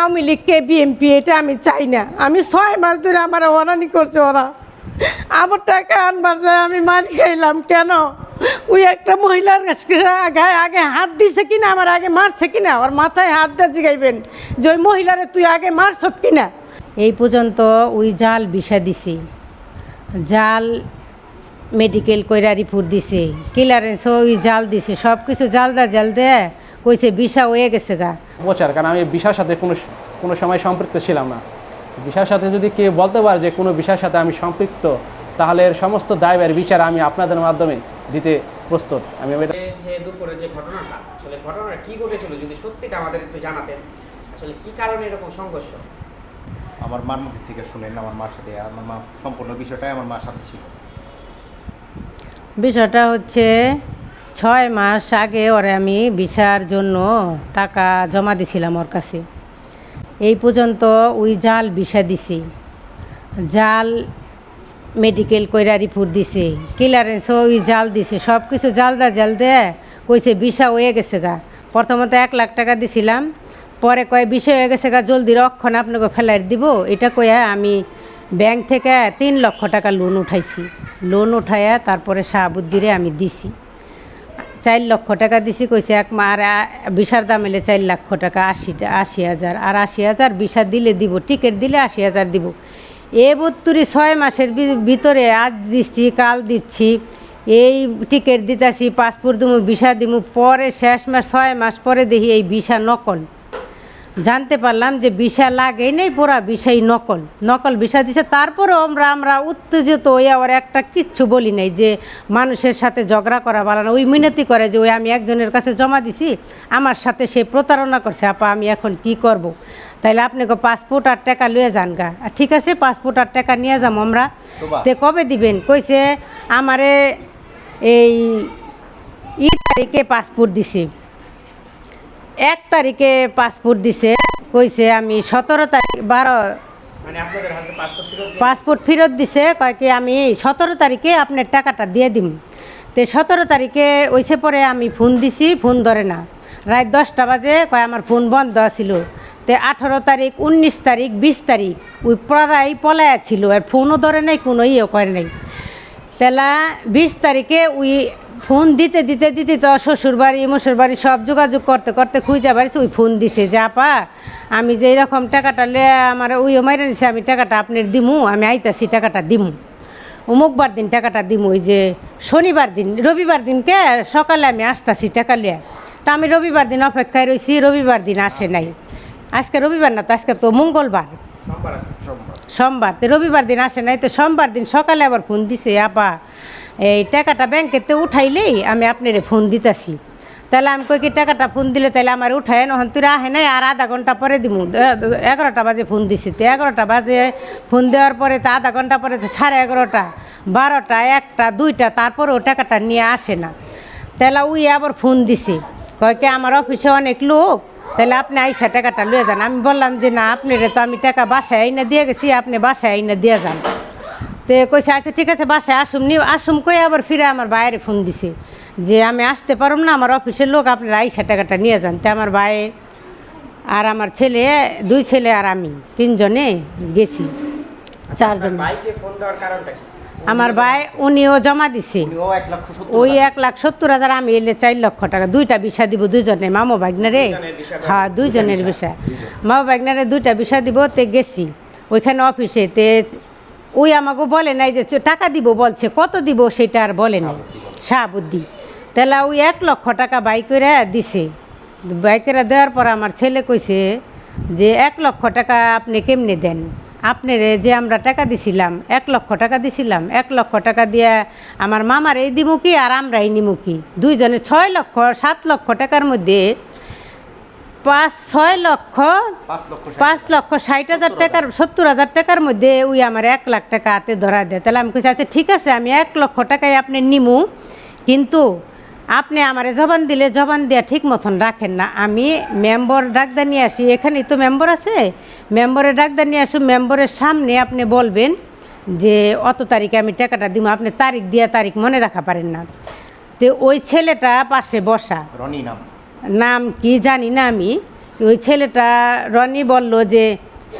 আওয়ামী লীগ কে বিএনপি, এটা আমি চাই না। আমি ছয় মাস ধরে আমার হরানি করছে ওরা। আমার টাকা আনবার যায় আমি মার খাইলাম, কেন? ওই একটা মহিলার গায়ে আগে হাত দিছে কিনা, আমার আগে মারছে কিনা? আমার মাথায় হাত দিয়ে জিগাইবেন যে ওই মহিলারে তুই আগে মারছত কিনা? এই পর্যন্ত ওই জাল বিষা দিছি। জাল মেডিকেল কইরা রিপোর্ট দিছে। ক্লিয়ারেন্স ওই জাল দিছে। সব কিছু জাল দা জাল দে কইছে, বিষা হয়ে গেছে গা। প্রচার কারণ আমি বিশার সাথে কোনো কোনো সময় সম্পৃক্ত ছিলাম না। বিশার সাথে যদি কেউ বলতে পারে যে কোনো বিষয়ের সাথে আমি সম্পৃক্ত তাহলে এর সমস্ত দায়বের বিচার আমি আপনাদের মাধ্যমে দিতে প্রস্তুত। আমি যে- যে দুপুরে যে ঘটনাটা আসলে ঘটনাটা কি ঘটেছিল যদি সত্যিটা আমাদের একটু জানাতেন আসলে কি কারণে এরকম সংঘর্ষ? আমার মার মুখের থেকে শুনেন আমার মার সাথে আমার মা সম্পূর্ণ বিষয়টাই আমার মার সাথে ছিল। বিষয়টা হচ্ছে ছয় মাস আগে ওরে আমি ভিসার জন্য টাকা জমা দিছিলাম ওর কাছে। এই পর্যন্ত ওই জাল ভিসা দিছি। জাল মেডিকেল কইরা রিপোর্ট দিছে ক্লিয়ারেন্স ওই জাল দিছে সব কিছু জাল দা জাল দে কইছে ভিসা হয়ে গেছে গা। প্রথমত এক লাখ টাকা দিছিলাম, পরে কয় বিষয় হয়ে গেছে গা জলদি রক্ষণ আপনাকে ফেলাই দিব, এটা কয়ে আমি ব্যাংক থেকে তিন লক্ষ টাকা লোন উঠাইছি। লোন উঠাইয়া তারপরে শাহাবুদ্দিরে আমি দিছি। চার লক্ষ টাকা দিছি, কইছে এক মা আর বিশার দাম এলে চার লক্ষ টাকা আশিটা আশি হাজার। আর আশি হাজার বিশা দিলে দিব, টিকিট দিলে আশি হাজার দিব। এ বত্তুরি ছয় মাসের ভিতরে আজ দিচ্ছি, কাল দিচ্ছি। এই টিকিট দিতেছি, পাসপোর্ট দিমু ভিসা দিমু, পরে শেষ মাস, ছয় মাস পরে দেখি এই ভিসা নকল। জানতে পারলাম যে বিষা লাগে নেই পুরা বিষাই নকল। নকল বিষা দিছে তারপরেও আমরা আমরা উত্তেজিত ওই আবার একটা কিচ্ছু বলি নাই যে মানুষের সাথে ঝগড়া করা ভালো না। ওই মিনতি করে যে ওই আমি একজনের কাছে জমা দিছি আমার সাথে সে প্রতারণা করছে আপা আমি এখন কি করব। তাইলে আপনাকে পাসপোর্ট আর টাকা লয়ে যান গা। আর ঠিক আছে পাসপোর্ট আর টাকা নিয়ে যাম আমরা। তে কবে দিবেন? কইছে আমারে এই ই তারিখে পাসপোর্ট দিছে। এক তারিখে পাসপোর্ট দিছে কইছে আমি সতেরো তারিখ বারো মানে পাসপোর্ট ফেরত দিছে কয় কি আমি সতেরো তারিখে আপনার টাকাটা দিয়ে দিম। তে সতেরো তারিখে ওইসে পরে আমি ফোন দিছি ফোন ধরে না। রাত দশটা বাজে কয় আমার ফোন বন্ধ ছিল তে আঠারো তারিখ উনিশ তারিখ বিশ তারিখ ওই প্রায় পলায়া ছিল আর ফোনও ধরে নাই কোনো ইয়ে করে নাই। তেলা বিশ তারিখে ওই ফোন দিতে দিতে দিতে তো শ্বশুর বাড়ি মশুর বাড়ি সব যোগাযোগ করতে করতে খুঁজে বাড়িছে ওই ফোন দিছে, যে আপা, আমি যে এরকম টাকাটা লে, আমার ওই মাইরা দিছে, আমি টাকাটা আপনার দিমু, আমি আইতাছি, টাকাটা দিমু। অমুকবার দিন টাকাটা দিমু, ওই যে শনিবার দিন, রবিবার দিনকে সকালে আমি আসতাছি টাকা লিয়া তা আমি রবিবার দিন অপেক্ষায় রয়েছি রবিবার দিন আসে নাই। আজকে রবিবার না তো, আজকে তো মঙ্গলবার। সোমবার, তো রবিবার দিন আসে নাই, তো সোমবার দিন সকালে আবার ফোন দিছে, আপা, এই টাকাটা ব্যাংকেতে উঠাইলেই আমি আপনারে ফোন দিতেছি। তাহলে আমি কই কি টাকাটা ফোন দিলে তাহলে আমার উঠায় নহন তুই আহে নাই, আর আধা ঘণ্টা পরে দিমু। এগারোটা বাজে ফোন দিছি, তো এগারোটা বাজে ফোন দেওয়ার পরে তো আধা ঘণ্টা পরে তো সাড়ে এগারোটা, বারোটা, একটা, দুইটা, তারপরেও টাকাটা নিয়ে আসে না। তাহলে উই আবার ফোন দিছে। কয় কি আমার অফিসে অনেক লোক তাহলে আপনি আইসা টাকাটা লয়ে যান। আমি বললাম যে, না আপনি তো আমি টাকা বাসায় আইনা দিয়ে গেছি, আপনি বাসায় আইনা দিয়ে যান। তে কইছে আচ্ছা ঠিক আছে, বাসায় আসুম। নি আসুম কই আবার ফিরে আমার বাইরে ফোন দিছে যে, আমি আসতে পারুম না, আমার অফিসের লোক, আপনার আইসা টাকাটা নিয়ে যান। তে আমার ভাই আর আমার ছেলে, দুই ছেলে আর আমি, তিনজনে গেছি, চারজন। আমার ভাই উনিও জমা দিছে। ওই এক লাখ সত্তর হাজার আমি এলে চার লক্ষ টাকা। দুইটা বিষা দিব দুইজনে মামো বিষা হ্যাঁ দুইজনের বিষা। মামো বাগনারে দুইটা বিষা দিব তে গেছি। ওইখানে অফিসে তে ওই আমাকে বলে নাই যে টাকা দিব বলছে কত দিব সেটা আর বলে নাই। শাহাবুদ্দি তাহলে ওই এক লক্ষ টাকা বাই করে দিছে। বাই করে দেওয়ার পর আমার ছেলে কইছে যে এক লক্ষ টাকা আপনি কেমনে দেন? আপনারে যে আমরা টাকা দিছিলাম এক লক্ষ টাকা দিছিলাম এক লক্ষ টাকা দিয়ে আমার মামার এই দিমু কি আর আমরা এই নিমু কি? দুইজনে ছয় লক্ষ সাত লক্ষ টাকার মধ্যে পাঁচ ছয় লক্ষ পাঁচ লক্ষ ষাট হাজার। টাকার সত্তর হাজার টাকার মধ্যে ওই আমার এক লাখ টাকা হাতে ধরা দেয়। তাহলে আমি কইছি আচ্ছা ঠিক আছে আমি এক লক্ষ টাকায় আপনি নিমু। কিন্তু আপনি আমারে জবান দিলে জবান দেওয়া ঠিক মতন রাখেন না। আমি মেম্বর ডাকদা নিয়ে আসি। এখানেই তো মেম্বর আছে। মেম্বরের ডাকদা নিয়ে আসুন। মেম্বরের সামনে আপনি বলবেন যে অত তারিখে আমি টাকাটা দিব আপনি তারিখ দিয়া তারিখ মনে রাখা পারেন না। তো ওই ছেলেটা পাশে বসা। রনি নাম। নাম কি জানি না আমি। ওই ছেলেটা রনি বলল যে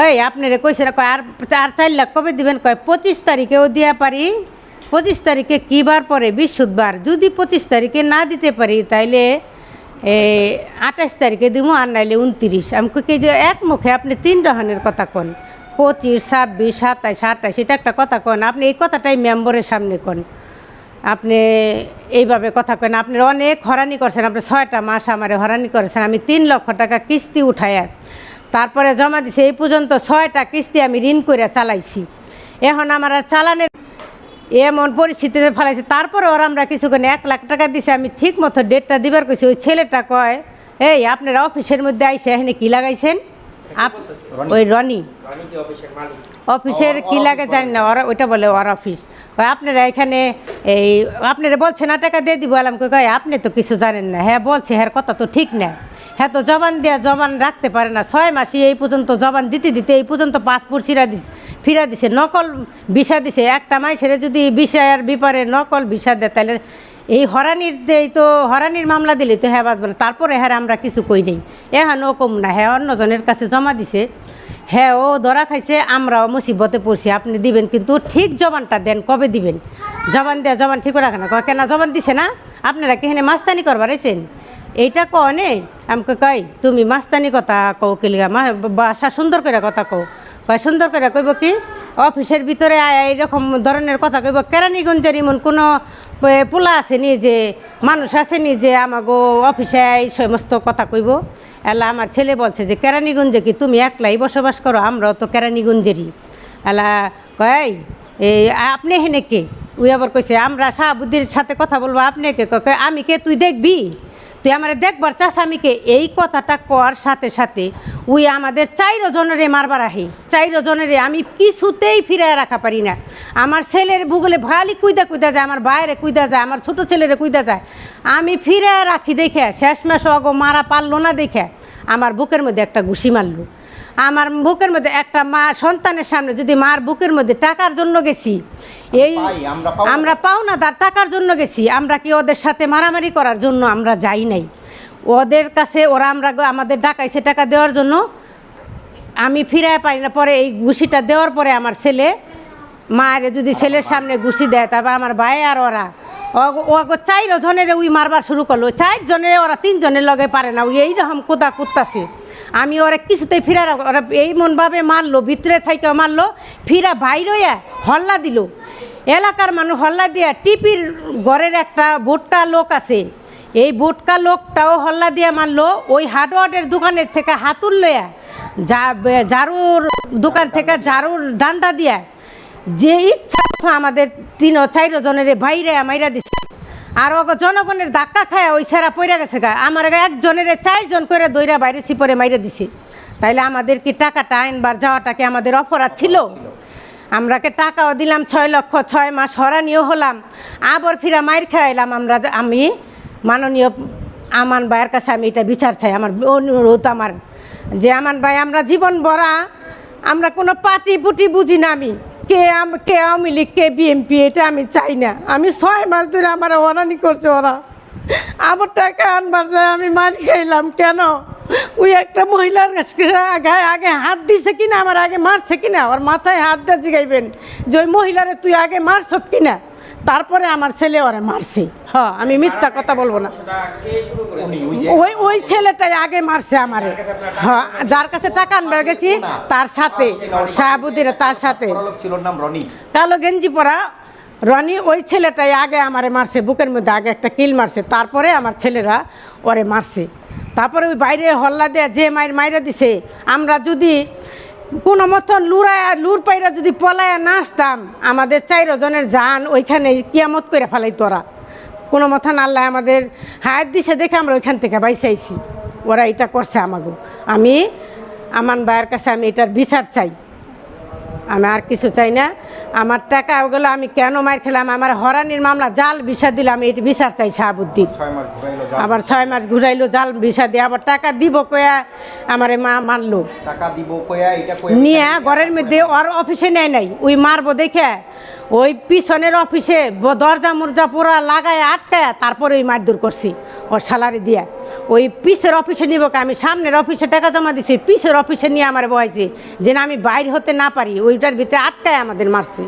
ওই আপনারে কইছে কয় আর আর চার লাখ কবে দিবেন? কয় পঁচিশ তারিখেও দিয়া পারি। পঁচিশ তারিখে কী বার পরে? বৃহস্পতিবার। যদি পঁচিশ তারিখে না দিতে পারি, তাইলে আঠাশ তারিখে দিব আর নাইলে উনত্রিশ। আমি কি যে এক মুখে আপনি তিন রহনের কথা কন। পঁচিশ, ছাব্বিশ, সাতাইশ, আঠাশ, এটা একটা কথা কন। আপনি এই কথাটাই মেম্বরের সামনে কন। আপনি এইভাবে কথা কেন। আপনি অনেক হরানি করছেন। আপনি ছয়টা মাস আমারে হরানি করেছেন। আমি তিন লক্ষ টাকা কিস্তি উঠাইয়া, তারপরে জমা দিছি। এই পর্যন্ত ছয়টা কিস্তি আমি ঋণ করে চালাইছি। এখন আমার চালানের এমন পরিস্থিতিতে ফেলাইছে। তারপরে ওরা আমরা কিছুক্ষণ এক লাখ টাকা দিছে আমি ঠিক মতো ডেটটা দিবার কইছি ওই ছেলেটা কয় এই আপনারা অফিসের মধ্যে আইসে এখানে কি লাগাইছেন? ওই রনি। অফিসের কি লাগে জানি না ওরা ওইটা বলে ওর অফিস। আপনারা এখানে এই আপনারা বলছে না টাকা দিয়ে দিব? আলাম কয় আপনি তো কিছু জানেন না। হ্যাঁ বলছে হ্যাঁ কথা তো ঠিক না। হ্যাঁ তো জবান দেওয়া জবান রাখতে পারে না। ছয় মাসে এই পর্যন্ত জবান দিতে দিতে এই পর্যন্ত পাসপোর্ট ফিরা দিছে। ফিরা দিছে, নকল ভিসা দিছে। একটা মাসের যদি বিষয়ের বিপারে নকল ভিসা দেয় তাহলে এই হরানির দেই তো, হরানির মামলা দিলে তো হ্যাঁ বাঁচবে না। তারপরে হ্যাঁ আমরা কিছু কই নেই। হ্যাঁ ও কম না হ্যাঁ অন্যজনের কাছে জমা দিছে। হ্যাঁ ও ধরা খাইছে, আমরাও মুসিবতে পড়ছি, আপনি দিবেন কিন্তু ঠিক জবানটা দেন, কবে দিবেন? জবান দেয়া, জবান ঠিক রাখে না। কেন জবান দিছে না? আপনারা কেখানে মাস্তানি করবার আইছেন? এইটা কনে আমাকে কয়, তুমি মাস্তানি কথা কও কেলিগা, মা, বাসা সুন্দর করে কথা কও। কয়, সুন্দর করে কইব কি? অফিসের ভিতরে এইরকম ধরনের কথা কইব। কেরানীগঞ্জের এমন কোনো পোলা আসেনি যে, মানুষ আসেনি যে আমাগো অফিসে এই সমস্ত কথা কইব? এলা আমার ছেলে বলছে যে, কেরানীগঞ্জে কি তুমি একলাই বসবাস করো? আমরাও তো কেরানীগঞ্জেরই। এলা কয়, এই আপনি হেনে কে? উই আবার কইছে, আমরা শাহাবুদ্দির সাথে কথা বলব, আপনি কে? কয় আমি কে? তুই দেখবি? তুই আমার দেখবার চাস আমি কে? এই কথাটা কর সাথে সাথে উই আমাদের চাইরো জনেরে মারবার আহি। চাইরো জনেরে আমি কিছুতেই ফিরে রাখা পারি না। আমার ছেলের ভূগোলে ভালি কুইদা কুইদা যায় আমার বাইরে কুইদা যায় আমার ছোট ছেলেরে কুইদা যায়। আমি ফিরে রাখি দেখে শেষমেশ অগো মারা পারল না দেখে আমার বুকের মধ্যে একটা ঘুষি মারলো। আমার বুকের মধ্যে একটা মা সন্তানের সামনে যদি মার বুকের মধ্যে টাকার জন্য গেছি এই আমরা পাও না তার টাকার জন্য গেছি আমরা কি ওদের সাথে মারামারি করার জন্য আমরা যাই নাই? ওদের কাছে ওরা আমরা আমাদের ডাকাইছে টাকা দেওয়ার জন্য। আমি ফিরায় পাই না। পরে এই ঘুষিটা দেওয়ার পরে আমার ছেলে, মায়ের যদি ছেলের সামনে ঘুষি দেয়, তারপর আমার ভাই আর ওরা। ও চাইর জনের উই মারবার শুরু করল। চার জনের ওরা তিনজনের লগে পারে না। ওই এইরকম কোদা কুত্তাছে। আমি ওরা কিছুতেই ফিরা ওরা এই মনভাবে মারলো, ভিতরে থাইকে মারলো, ফিরা বাইরইয়া হল্লা দিল। এলাকার মানুষ হল্লা দিয়া টিপির ঘরের একটা বোটকা লোক আছে। এই বোটকা লোকটাও হল্লা দিয়া মারলো, ওই হার্ডওয়ার্ডের দোকানের থেকে হাতুর লইয়া, যা, ঝাড়ুর দোকান থেকে ঝাড়ুর ডান্ডা দিয়া, যে ইচ্ছা আমাদের তিন চার জনের বাইরে মাইরা দিছে। আর ওকে জনগণের ধাক্কা খায় ওই সেরা পইরা গেছে গা। আমার একজনের চারজন করে দইরা বাইরে সিপরে মাইরা দিছে। তাইলে আমাদের কি টাকাটা আইনবার যাওয়াটা কি আমাদের অপরাধ ছিল? আমরাকে টাকাও দিলাম ছয় লক্ষ, ছয় মাস হরানিও হলাম। আবার ফিরা মাইর খাইলাম আমরা আমি মাননীয় আমান ভাইয়ের কাছে আমি এটা বিচার চাই। আমার অনুরোধ আমার যে আমান ভাই, আমরা জীবন ভরা, আমরা কোনো পার্টি পুটি বুঝি না আমি। কে আম- কে আওয়ামী লীগ, কে বিএমপি এটা আমি চাই না। আমি ছয় মাস ধরে আমার হরানি করছে ওরা। আবার টাকা আনবার যায়, আমি মার খাইলাম কেন? ওই একটা মহিলার আগে আগে হাত দিছে কিনা, আমার আগে মারছে কিনা? আমার মাথায় হাত দিয়ে জিগাইবেন যে ওই মহিলারে তুই আগে মারছত কিনা? তারপরে আমার ছেলে ওরে মারছে। হ আমি মিথ্যা কথা বলব না। ওই ওই ছেলেটাই আগে মারছে আমারে। হ্যাঁ যার কাছে টাকা আনবার গেছি, তার সাথে শাহাবুদ্দির তার সাথে। কালো গেঞ্জি পরা রনি ওই ছেলেটাই আগে আমারে মারছে, বুকের মধ্যে আগে একটা কিল মারছে, তারপরে আমার ছেলেরা ওরে মারছে। তারপরে ওই বাইরে হল্লা দেয়া যে মায়ের মাইরা দিছে, আমরা যদি কোনো মতন লুরায়া লুর পাইরা যদি পলায়া না আসতাম, আমাদের চাইর জনের জান ওইখানে কিয়ামত করে ফেলাই তোরা কোনো মতন আল্লাহ আমাদের হায়ার দিছে দেখে আমরা ওইখান থেকে বাইসাইছি। ওরা এটা করছে আমাকে আমি আমার ভাইয়ের কাছে আমি এটার বিচার চাই। আমি আর কিছু চাই না। আমার টাকা ওগুলো আমি কেন মার খেলাম? আমার হরানির মামলা জাল বিষা দিলাম আমি এটি বিচার চাই শাহাবুদ্দিন। আবার ছয় মাস ঘুরাইলো জাল বিষা দিয়ে আবার টাকা দিব কয়া আমারে মা মারলো। নিয়ে ঘরের মধ্যে ওর অফিসে নেয় নাই ওই মারবো দেখে। ওই পিছনের অফিসে দরজা মুরজা পুরা লাগায় আটকায় তারপরে ওই মারধর করছি ওর স্যালারি দিয়া। ওই পিসের অফিসে নিব? আমি সামনের অফিসে টাকা জমা দিছি, পিসের অফিসে নিয়ে আমার বয়সে যে না, আমি বাইর হতে না পারি, ওইটার ভিতরে আটকায় আমাদের মারছে